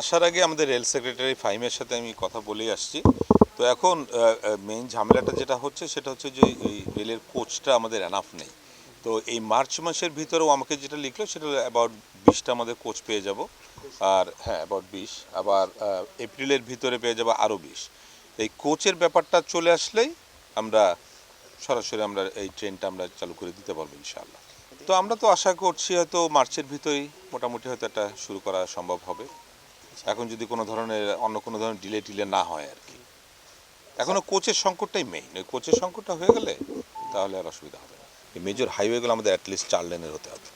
আসার আগে আমাদের রেল সেক্রেটারি ফাহিমের সাথে আমি কথা বলেই আসছি। তো এখন মেইন ঝামেলাটা যেটা হচ্ছে, সেটা হচ্ছে যে এই রেলের কোচটা আমাদের এনাফ নেই। তো এই মার্চ মাসের ভিতরেও আমাকে যেটা লিখলো, সেটা অ্যাবাউট বিশটা আমাদের কোচ পেয়ে যাব। আর হ্যাঁ অ্যাবাউট বিশ। আবার এপ্রিলের ভিতরে পেয়ে যাব আরও বিশ। এই কোচের ব্যাপারটা চলে আসলেই আমরা সরাসরি আমরা এই ট্রেনটা আমরা চালু করে দিতে পারব ইনশাআল্লাহ। তো আমরা তো আশা করছি হয়তো মার্চের ভিতরেই মোটামুটি হয়তো একটা শুরু করা সম্ভব হবে। এখন যদি কোনো ধরনের অন্য কোনো ধরনের ডিলে টিলে না হয় আর কি। এখনও কোচের সংকটটাই মেইন ওই কোচের সংকটটা হয়ে গেলে তাহলে আর অসুবিধা হবে না। এই মেজর হাইওয়েগুলো আমাদের অ্যাটলিস্ট চার লেনের হতে হবে।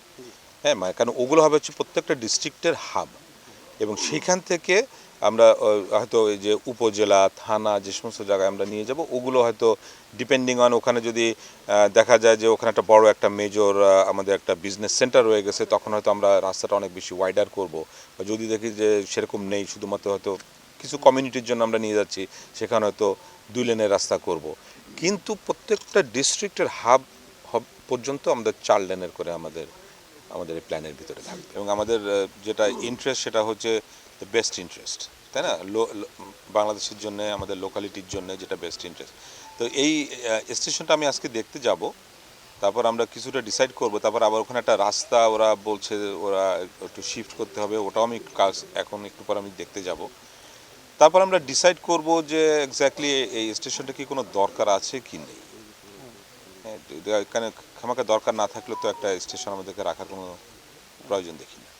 হ্যাঁ মানে কারণ ওগুলো হবে হচ্ছে প্রত্যেকটা ডিস্ট্রিক্টের হাব এবং সেখান থেকে আমরা হয়তো যে উপজেলা, থানা যে সমস্ত জায়গায় আমরা নিয়ে যাব, ওগুলো হয়তো ডিপেন্ডিং অন ওখানে যদি দেখা যায় যে ওখানে একটা বড় একটা মেজর আমাদের একটা বিজনেস সেন্টার রয়ে গেছে, তখন হয়তো আমরা রাস্তাটা অনেক বেশি ওয়াইডার করব। যদি দেখি যে সেরকম নেই, শুধুমাত্র হয়তো কিছু কমিউনিটির জন্য আমরা নিয়ে যাচ্ছি, সেখানে হয়তো দুই লেনের রাস্তা করব। কিন্তু প্রত্যেকটা ডিস্ট্রিক্টের হব পর্যন্ত আমাদের চার লেনের করে আমাদের আমাদের এই প্ল্যানের ভিতরে থাকবে। এবং আমাদের যেটা ইন্টারেস্ট সেটা হচ্ছে দ্য বেস্ট ইন্টারেস্ট তাই না? বাংলাদেশের জন্য, আমাদের লোকালিটির জন্য যেটা বেস্ট ইন্টারেস্ট তো এই স্টেশনটা আমি আজকে দেখতে যাব, তারপর আমরা কিছুটা ডিসাইড করব, তারপর আবার ওখানে একটা রাস্তা ওরা বলছে ওরা একটু শিফট করতে হবে, ওটাও আমি কাজ, এখন একটু পর আমি দেখতে যাব। তারপর আমরা ডিসাইড করব যে এক্স্যাক্টলি এই স্টেশনটা কি কোনো দরকার আছে কি নেই। এখানে খামাকা দরকার না থাকলে তো একটা স্টেশন আমাদেরকে রাখার কোনো প্রয়োজন দেখি না।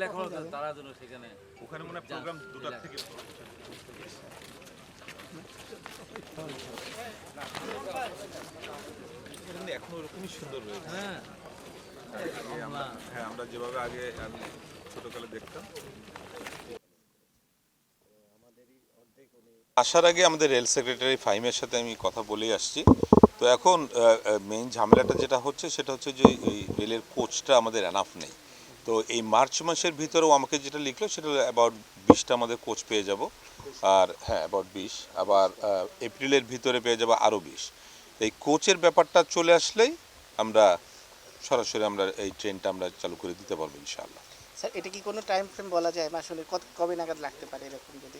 লেখা হতো তারা যেন সেখানে ওখানে মনে প্রোগ্রাম দুটার থেকে এখনও ওরকমই সুন্দর রয়েছে। হ্যাঁ। আমরা হ্যাঁ আমরা যেভাবে আগে আমি ছোটকালে দেখতাম। আসার আগে আমাদের রেল সেক্রেটারি ফাইমের সাথে আমি কথা বলেই আসছি। তো এখন মেইন ঝামেলাটা যেটা হচ্ছে, সেটা হচ্ছে যে এই রেলের কোচটা আমাদের এনাফ নেই। তো এই মার্চ মাসের ভিতরেও আমাকে যেটা লিখলো, সেটা অ্যাবাউট বিশটা আমাদের কোচ পেয়ে যাব। আর হ্যাঁ অ্যাবাউট বিশ। আবার এপ্রিলের ভিতরে পেয়ে যাব আরও বিশ। এই কোচের ব্যাপারটা চলে আসলেই আমরা সরাসরি আমরা এই ট্রেনটা আমরা চালু করে দিতে পারব, ইনশাআল্লাহ। স্যার, এটা কি কোনো টাইম ফ্রেম বলা যায়? আসলে কবে নাগাদ লাগতে পারে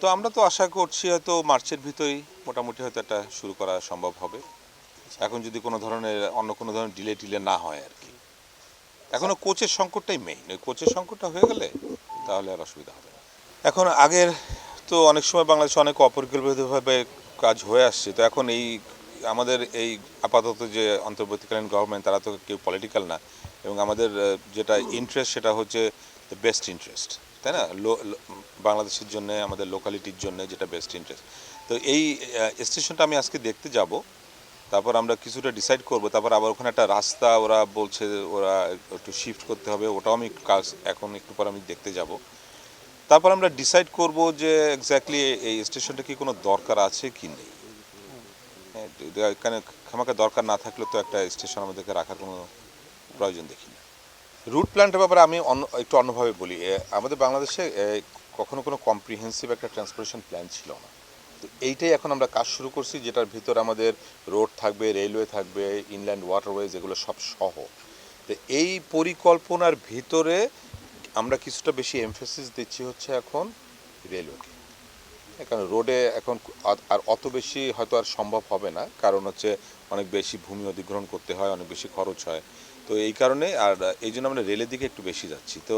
তো আমরা তো আশা করছি হয়তো মার্চের ভিতরেই মোটামুটি হয়তো এটা শুরু করা সম্ভব হবে। এখন যদি কোনো ধরনের, অন্য কোনো ধরনের ডিলে টিলে না হয় আর কি। এখনও কোচের সংকটটাই মেইন ওই কোচের সংকটটা হয়ে গেলে তাহলে আর অসুবিধা হবে এখন আগের তো অনেক সময় বাংলাদেশে অনেক অপরিকল্পিতভাবে কাজ হয়ে আসছে। তো এখন এই, আমাদের এই আপাতত যে অন্তর্বর্তীকালীন গভর্নমেন্ট তারা তো কেউ পলিটিক্যাল না। এবং আমাদের যেটা ইন্টারেস্ট সেটা হচ্ছে দ্য বেস্ট ইন্টারেস্ট তাই না? বাংলাদেশের জন্য, আমাদের লোকালিটির জন্য যেটা বেস্ট ইন্টারেস্ট তো এই স্টেশনটা আমি আজকে দেখতে যাব, তারপর আমরা কিছুটা ডিসাইড করব, তারপর আবার ওখানে একটা রাস্তা, ওরা বলছে ওরা একটু শিফট করতে হবে, ওটাও আমি কাজ এখন একটু পর আমি দেখতে যাব। তারপর আমরা ডিসাইড করব যে এক্স্যাক্টলি এই স্টেশনটা কি কোনো দরকার আছে কি নেই। হ্যাঁ এখানে খামাকা দরকার না থাকলে তো একটা স্টেশন আমাদেরকে রাখার কোনো প্রয়োজন দেখি না রুট প্ল্যান্টের ব্যাপারে আমি অন্য, একটু অন্যভাবে বলি। আমাদের বাংলাদেশে কখনো কোনো কম্প্রিহেন্সিভ একটা ট্রান্সপোর্টেশন প্ল্যান ছিল না। তো এইটাই এখন আমরা কাজ শুরু করছি, যেটার ভিতর আমাদের রোড থাকবে রেলওয়ে থাকবে ইনল্যান্ড ওয়াটারওয়েজ এগুলো সব সহ। তো এই পরিকল্পনার ভিতরে আমরা কিছুটা বেশি এমফেসিস দিচ্ছি হচ্ছে এখন রেলওয়েকে কারণ রোডে এখন আর অত বেশি হয়তো আর সম্ভব হবে না, কারণ হচ্ছে অনেক বেশি ভূমি অধিগ্রহণ করতে হয়, অনেক বেশি খরচ হয়। তো এই কারণে আর এই জন্য আমরা রেলের দিকে একটু বেশি যাচ্ছি। তো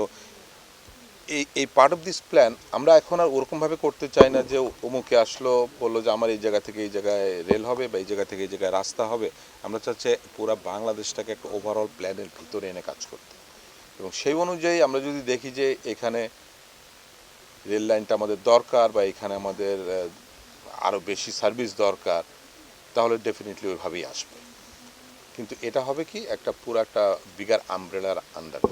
এই এই পার্ট অফ দিস প্ল্যান আমরা এখন আর ওরকমভাবে করতে চাই না যে অমুকে আসলো, বলল যে আমার এই জায়গা থেকে এই জায়গায় রেল হবে বা এই জায়গা থেকে এই জায়গায় রাস্তা হবে। আমরা চাচ্ছি পুরো বাংলাদেশটাকে একটা ওভারঅল প্ল্যানের ভিতরে এনে কাজ করতে। এবং সেই অনুযায়ী আমরা যদি দেখি যে এখানে রেল লাইনটা আমাদের দরকার বা এখানে আমাদের আরও বেশি সার্ভিস দরকার, তাহলে ডেফিনেটলি ওইভাবেই আসবে। কিন্তু এটা হবে কি একটা পুরো একটা বিগার আমব্রেলার আন্ডার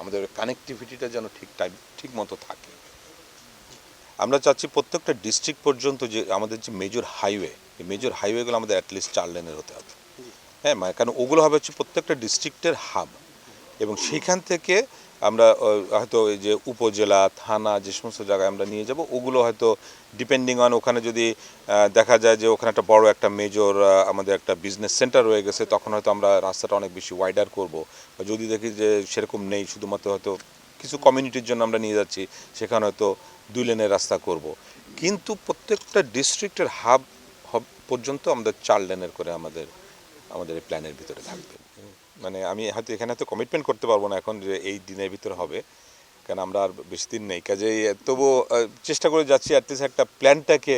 আমাদের কানেকটিভিটিটা যেন ঠিক টাইম ঠিক মতো থাকে। আমরা চাচ্ছি প্রত্যেকটা ডিস্ট্রিক্ট পর্যন্ত যে আমাদের যে মেজর হাইওয়ে এই মেজর হাইওয়েগুলো আমাদের অ্যাটলিস্ট চার লেনের হতে হবে। হ্যাঁ মানে কারণ ওগুলো হবে হচ্ছে প্রত্যেকটা ডিস্ট্রিক্টের হাব এবং সেখান থেকে আমরা হয়তো এই যে উপজেলা, থানা যে সমস্ত জায়গায় আমরা নিয়ে যাব, ওগুলো হয়তো ডিপেন্ডিং অন ওখানে যদি দেখা যায় যে ওখানে একটা বড় একটা মেজর আমাদের একটা বিজনেস সেন্টার রয়ে গেছে, তখন হয়তো আমরা রাস্তাটা অনেক বেশি ওয়াইডার করব। যদি দেখি যে সেরকম নেই, শুধুমাত্র হয়তো কিছু কমিউনিটির জন্য আমরা নিয়ে যাচ্ছি, সেখানে হয়তো দুই লেনের রাস্তা করব। কিন্তু প্রত্যেকটা ডিস্ট্রিক্টের হাব হব পর্যন্ত আমাদের চার লেনের করে আমাদের আমাদের এই প্ল্যানের ভিতরে থাকবে। মানে আমি হয়তো এখানে হয়তো কমিটমেন্ট করতে পারব না এখন যে এই দিনের ভিতরে হবে। কারণ আমরা আর বেশি দিন নেই। কাজেই তবুও চেষ্টা করে যাচ্ছি অ্যাটলিস্ট একটা প্ল্যানটাকে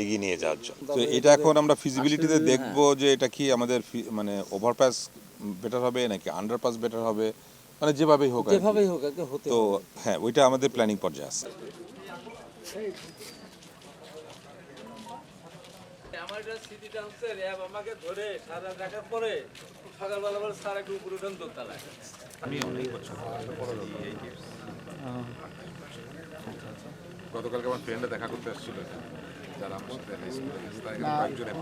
এগিয়ে নিয়ে যাওয়ার জন্য। তো এটা এখন আমরা ফিজিবিলিটিতে দেখব যে এটা কি আমাদের মানে ওভারপাস বেটার হবে নাকি আন্ডারপাস বেটার হবে? মানে যেভাবেই হোক যেভাবেই হোক হতে তো হ্যাঁ ওইটা আমাদের প্ল্যানিং পর্যায়ে আছে। আমার স্মৃতিটা হচ্ছে র্যাব আমাকে ধরে সারা দেখার পরে সকালবেলা বলে স্যার একটু উপরে উঠেন দোতলায়। গতকালকে আমার ফ্রেন্ডে দেখা করতে আসছিল যারা আমার সাথে হাই স্কুলে